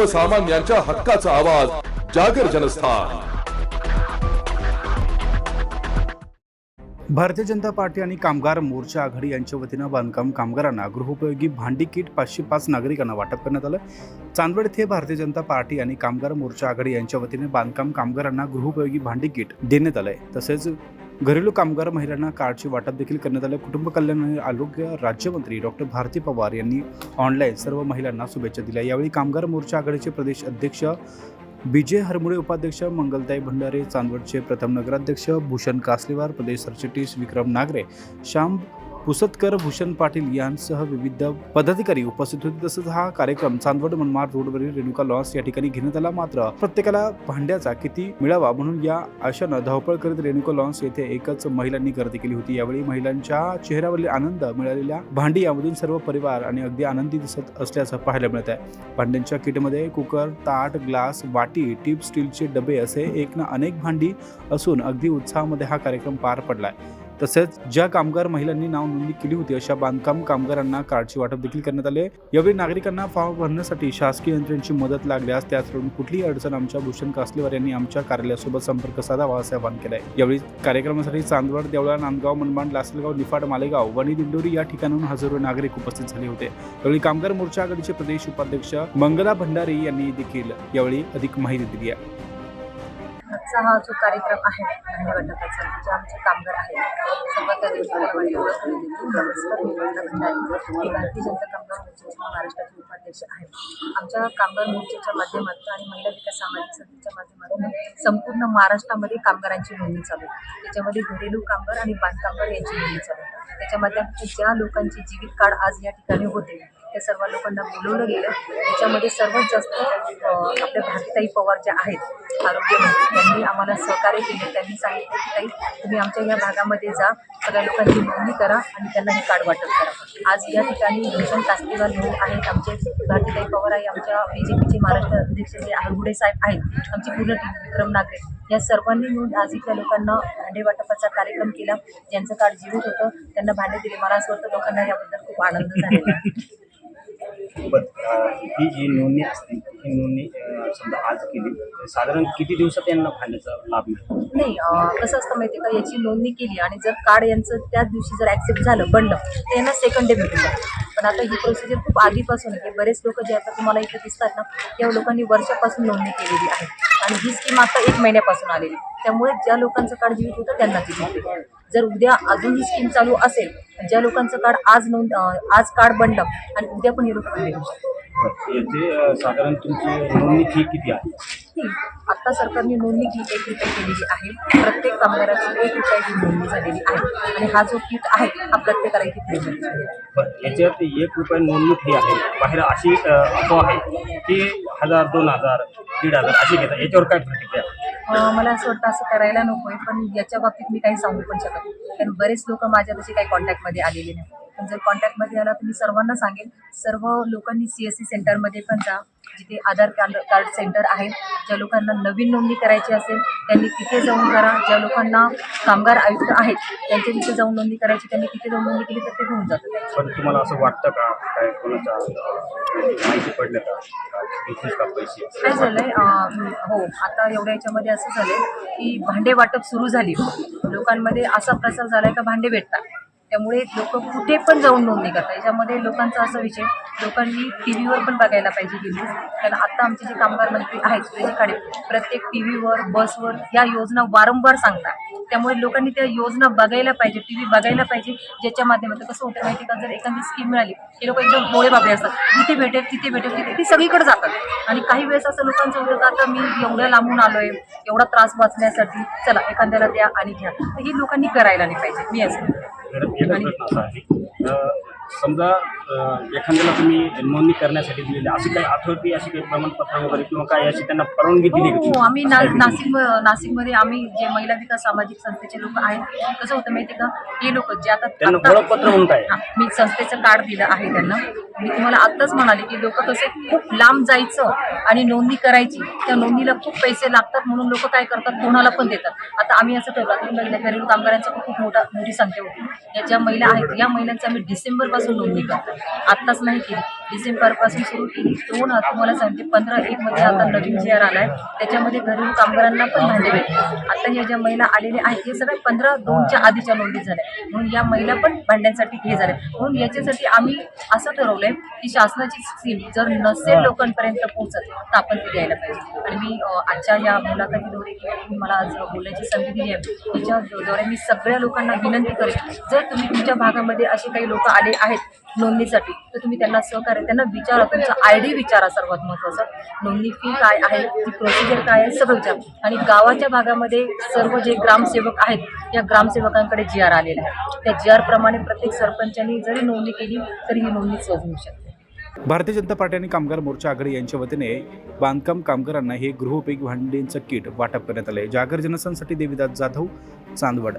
सर्वसामान्यांच्या हक्काचा आवाज जागर जनस्थान. भारतीय जनता पार्टी आणि कामगार मोर्चा आघाडी यांच्या वतीनं बांधकाम कामगारांना गृहोपयोगी भांडी किट पाचशे पाच नागरिकांना वाटप करण्यात आलं. चांदवड येथे भारतीय जनता पार्टी आणि कामगार मोर्चा आघाडी यांच्या वतीने बांधकाम कामगारांना गृहोपयोगी भांडी किट देण्यात आलंय. तसेच घरेलू कामगार महिलांना कार्डचे वाटप देखील करण्यात आलं. कुटुंब कल्याण आणि आरोग्य राज्यमंत्री डॉक्टर भारती पवार यांनी ऑनलाईन सर्व महिलांना शुभेच्छा दिल्या. यावेळी कामगार मोर्चा आघाडीचे प्रदेश अध्यक्ष विजय हरमुळे उपाध्यक्ष मंगलताई भंडारे चांदवडचे प्रथम नगराध्यक्ष भूषण कासलेवार प्रदेश सरचिटणीस विक्रम नागरे श्याम पुसतकर भूषण पाटील यांसह विविध पदाधिकारी उपस्थित होते. तसंच हा कार्यक्रम चांदवड मनमाड रोडवरील रेणुका लॉन्स या ठिकाणी घेण्यात आला. मात्र प्रत्येकाला भांड्याचा किती मिळावा म्हणून या आशानं धावपळ करीत रेणुका लॉन्स येथे एकच महिलांनी गर्दी केली होती. यावेळी महिलांच्या चेहऱ्यावरील आनंद मिळालेल्या भांडी यामधून सर्व परिवार आणि अगदी आनंदी दिसत असल्याचं पाहायला मिळत आहे. भांड्यांच्या किटमध्ये कुकर ताट ग्लास वाटी टीप स्टीलचे डबे असे एक ना अनेक भांडी असून अगदी उत्साहामध्ये हा कार्यक्रम पार पडलाय. तसेच ज्या कामगार महिलांनी नाव नोंदणी केली होती अशा बांधकाम कामगारांना कार्डचे वाटप देखील करण्यात आले यावेळी नागरिकांना फॉर्म भरण्यासाठी शासकीय यंत्रणेची मदत लागल्यास त्याचकडून कुठलीही अडचण आमच्या भूषण कासलेवार यांनी आमच्या कार्यालयासोबत संपर्क साधावा असे आवाहन केलं आहे यावेळी कार्यक्रमासाठी चांदवड देवळा नांदगाव मनमाड लासलगाव निफाड मालेगाव वणी दिंडोरी या ठिकाणाहून हजारो नागरिक उपस्थित झाले होते. यावेळी कामगार मोर्चा आघाडीचे प्रदेश उपाध्यक्ष मंगला भंडारी यांनी देखील यावेळी अधिक माहिती दिली आहे. आजचा हा जो कार्यक्रम आहे धान्य वाटपाचा जे आमचे कामगार आहेत सर्वात भारतीय जनता कामगार मोर्चाचे महाराष्ट्राचे उपाध्यक्ष आहे आमच्या कामगार मोर्चाच्या माध्यमातून आणि महिला विकास सामाजिक संस्थेच्या माध्यमातून संपूर्ण महाराष्ट्रामध्ये कामगारांची नोंदणी चालू आहे. त्याच्यामध्ये घरेलू कामगार आणि बांधकामगार यांची नोंदणी चालू आहे. ज्या लोकांची जीवित काळ आज या ठिकाणी होते त्या सर्व लोकांना बोलवलं गेलं. त्याच्यामध्ये सर्वात जास्त आपल्या भारतीताई पवार ज्या आहेत आरोग्यमंत्री त्यांनी आम्हाला सहकार्य केले. त्यांनी सांगितलं की ताई तुम्ही आमच्या या भागामध्ये जा सगळ्या लोकांची नोंदणी करा आणि त्यांना हे कार्ड वाटप करा. आज या ठिकाणी भूषण कास्तेवाल भाऊ आहेत आमचे भारतीताई पवार आहे आमच्या बी जे पीचे महाराष्ट्र अध्यक्ष जे आरगुडे साहेब आहेत आमची पूर्ण टीम विक्रम नागरे. या सर्वांनी मिळून आज इथल्या लोकांना भांडे वाटपाचा कार्यक्रम केला. ज्यांचं कार्ड जीवित होतं त्यांना भांडे दिले. मला असं वाटतं लोकांना याबद्दल खूप आनंद झालेला आहे. ही जी नोंदणी असते ही नोंदणी समजा आज केली तर साधारण किती दिवसात यांना फायद्याचा लाभ मिळतो नाही अं, कसं असतं माहिती का याची नोंदणी केली आणि जर कार्ड यांचं त्याच दिवशी जर ॲक्सेप्ट झालं बनलं तर यांना सेकंड डे भेटून जातं पण आता ही प्रोसिजर खूप आधीपासून आहे. बरेच लोक जे आता तुम्हाला इथे दिसतात ना त्या लोकांनी वर्षापासून नोंदणी केलेली आहे. आणि ही स्कीम आता एक महिन्यापासून आलेली त्यामुळे ज्या लोकांचं कार्ड जीवित होतं त्यांना ती जर उद्या अजून ही स्कीम चालू असेल ज्या लोकांचं कार्ड आज नोंद आज कार्ड बनलं आणि उद्या पण हे लोक साधारण तुमची नोंदणी फी किती आहे? ही आता सरकारने नोंदणी ही एक रुपये केलेली आहे. प्रत्येक कामगाराची एक रुपयाची नोंदणी झालेली आहे. आणि हा जो किट आहे हा प्रत्येकाला इथे फ्री याच्यात एक रुपये नोंदणी फी आहे. बाहेर अशी अफवा आहे की हजार दोन हजार दीड हजार अशी घेतात. याच्यावर काय प्रतिक्रिया? मला असं वाटतं असं करायला नको आहे पण याच्या बाबतीत मी काही सांगू पण शकत कारण बरेच लोक माझ्या तसे काही कॉन्टॅक्टमध्ये आलेले नाही. जर कॉन्टॅक्टमध्ये आला तर मी सर्वांना सांगेन सर्व लोकांनी सी एस सी सेंटरमध्ये पण जा. जिथे आधार कार्ड कार्ड सेंटर आहे. ज्या लोकांना नवीन नोंदणी करायची असेल त्यांनी तिथे जाऊन करा. ज्या लोकांना कामगार आयुक्त आहेत त्यांच्या तिथे जाऊन नोंदणी करायची त्यांनी तिथे जाऊन नोंदणी केली तर ते होऊन जातं. पण तुम्हाला असं वाटतं का? काय कोणाचा माहिती पडलं का? काय झालंय हो आता एवढ्या याच्यामध्ये असं झालंय की भांडे वाटप सुरू झाली. लोकांमध्ये असा प्रसार झालाय का भांडे भेटतात. त्यामुळे लोक कुठे पण जाऊन नोंदणी करतात याच्यामध्ये लोकांचा असा विषय लोकांनी टी व्हीवर पण बघायला पाहिजे ही न्यूज कारण आता आमचे जे कामगार मंत्री आहेत सुरेश खाडे प्रत्येक टी व्हीवर बसवर या योजना वारंवार सांगतात. त्यामुळे लोकांनी त्या योजना बघायला पाहिजे टी व्ही बघायला पाहिजे ज्याच्या माध्यमातून कसं होतं माहिती का? जर एखादी स्कीम मिळाली हे लोक एकदम डोळे बाबे असतात. तिथे भेटेल तिथे भेटेल तिथे ती सगळीकडे जातात. आणि काही वेळेस असं लोकांचं होतं का आता मी एवढ्या लांबून आलोय एवढा त्रास वाचण्यासाठी चला एखाद्याला द्या आणि घ्या. तर ही लोकांनी करायला नाही पाहिजे. मी असं मॅडम एक प्रश्न असा आहे. समजा एखाद्याला तुम्ही नोंदणी करण्यासाठी दिलेली अशी काही अथॉरिटी अशी काही प्रमाणपत्र वगैरे किंवा काय अशी त्यांना परवानगी दिली हो तुम्ही? आम्ही ना नाशिक नाशिकमध्ये आम्ही जे महिला विकास सामाजिक संस्थेचे लोक आहेत कसं होतं माहिती का? हे लोक जे आता त्यांना ओळखपत्र म्हणून काय? हा, मी संस्थेचं कार्ड दिलं आहे त्यांना. मी तुम्हाला आत्ताच म्हणाले की लोक कसे खूप लांब जायचं आणि नोंदणी करायची. त्या नोंदणीला खूप पैसे लागतात म्हणून लोक काय करतात? कोणाला पण देतात. आता आम्ही असं ठरवलं की महिला घरेलू कामगारांची खूप मोठा मोठी संख्या होती. या ज्या महिला आहेत या महिलांचं आम्ही डिसेंबरपासून नोंदणी करतो आत्ताच नाही केली. डिसेंबरपासून सुरू केली. दोन तुम्हाला सांगते पंधरा एकमध्ये आता नवीन जे आर आलाय त्याच्यामध्ये घरेलू कामगारांना पण भांडे भेटते आता या ज्या महिला आलेल्या आहेत हे सगळ्या पंधरा दोनच्या आधीच्या नोंदी झाल्या. म्हणून या महिला पण भांड्यांसाठी हे झाल्या. म्हणून याच्यासाठी आम्ही असं ठरवलंय की शासनाची स्कीम जर नसेल लोकांपर्यंत पोहोचत तर आपण ती द्यायला पाहिजे. आणि मी आजच्या या मुलाखतीद्वारे किंवा मला आज बोलण्याची संधी दिली आहे त्याच्याद्वारे मी सगळ्या लोकांना विनंती करेन जर तुम्ही तुमच्या भागामध्ये असे काही लोक आले आहेत नोंदणीसाठी. तर तुम्ही त्यांना सहकार्य त्यांना विचारा तुमचा आय डी विचारा सर्वात महत्त्वाचं नोंदणी फी काय आहे ती प्रोसिजर काय आहे सगळं विचार. आणि गावाच्या भागामध्ये सर्व जे ग्रामसेवक आहेत या ग्रामसेवकांकडे जी आर आलेला आहे त्या जी आर प्रमाणे प्रत्येक सरपंचांनी जरी नोंदणी केली तरी ही नोंदणी सहज होऊ शकते. भारतीय जनता पार्टी आणि कामगार मोर्चा आघाडी यांच्या वतीने बांधकाम कामगारांना हे गृहोपयोगी भांडींचं किट वाटप करण्यात आले जागर जनसंसाठी देविदास जाधव चांदवड.